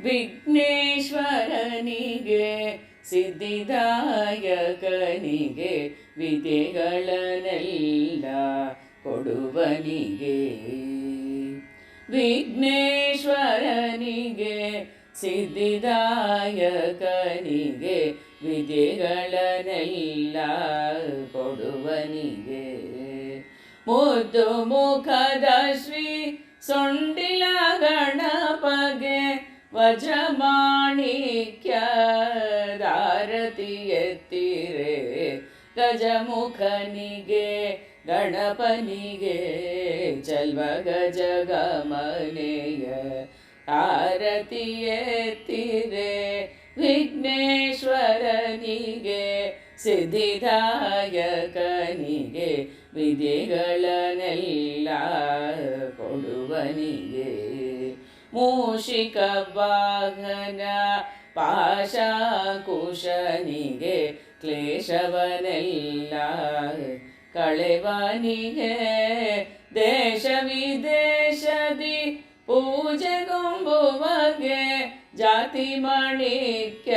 ವಿಘ್ನೇಶ್ವರನಿಗೆ ಸಿದ್ಧಿದಾಯಕನಿಗೆ ವಿದ್ಯೆಗಳನ್ನೆಲ್ಲ ಕೊಡುವನಿಗೆ. ವಿಘ್ನೇಶ್ವರನಿಗೆ ಸಿದ್ಧಿದಾಯಕನಿಗೆ ವಿದ್ಯೆಗಳನ್ನೆಲ್ಲ ಕೊಡುವನಿಗೆ. ಮುದ್ದು ಮುಖದ ಶ್ರೀ ಗಣಪಗೆ ವಜಮಾಣಿಕ್ಯ ದಾರತಿಯತ್ತಿರೆ ಗಜಮುಖನಿಗೆ ಗಣಪನಿಗೆ ಚಲ್ವ ಗಜ ಗಮನೆಯ ಆರತಿಯತ್ತಿರೆ ವಿಘ್ನೇಶ್ವರನಿಗೆ ಸಿದ್ಧಿದಾಯಕನಿಗೆ ವಿಧಿಗಳನ್ನೆಲ್ಲ ಕೊಡುವನಿಗೆ. ಮೂಷಿಕ ವಾಹನ ಪಾಶಾಕುಶನಿಗೆ ಕ್ಲೇಶವನೆಲ್ಲ ಕಳೆವನಿಗೆ ದೇಶ ವಿದೇಶದಿ ಪೂಜೆಗೊಂಬುವಗೆ ಜಾತಿ ಮಾಣಿಕ್ಯ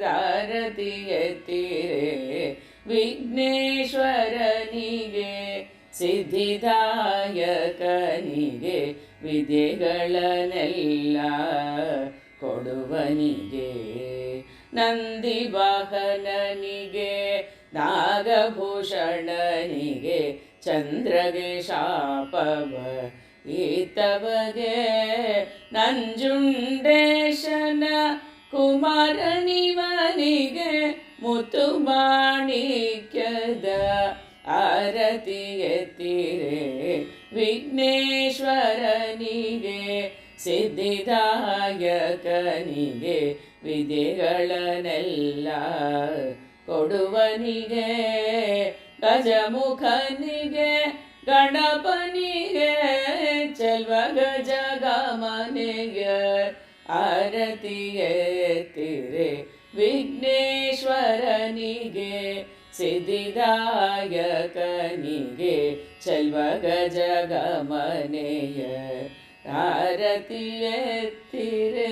ದಾರತಿ ಎತ್ತಿರೆ ಸಿದ್ಧಿದಾಯಕನಿಗೆ ವಿದ್ಯೆಗಳನ್ನೆಲ್ಲ ಕೊಡುವನಿಗೆ. ನಂದಿ ವಾಹನನಿಗೆ ನಾಗಭೂಷಣನಿಗೆ ಚಂದ್ರಗೆ ಶಾಪವ ಈತವಗೆ. ನಂಜುಂಡೇಶನ ಕುಮಾರನಿವನಿಗೆ ಮುತ್ತು ಮಾಣಿಕ್ಯದ ಆರತಿ ವಿಘ್ನೇಶ್ವರನಿಗೆ ಸಿದ್ಧಿದಾಯಕನಿಗೆ ವಿಧಿಗಳನ್ನೆಲ್ಲ ಕೊಡುವನಿಗೆ ಗಜಮುಖನಿಗೆ ಗಣಪನಿಗೆ ಚಲ್ವ ಗಜ ಗಮನಿಗೆ ಆರತಿಯತಿರೆ ವಿಘ್ನೇಶ್ವರನಿಗೆ ಸಿದ್ಧಿದಾಯಕನಿಗೆ ಚೆಲ್ವ ಗಜಗಮನೆಯ ಆರತಿ ಎತ್ತಿರೆ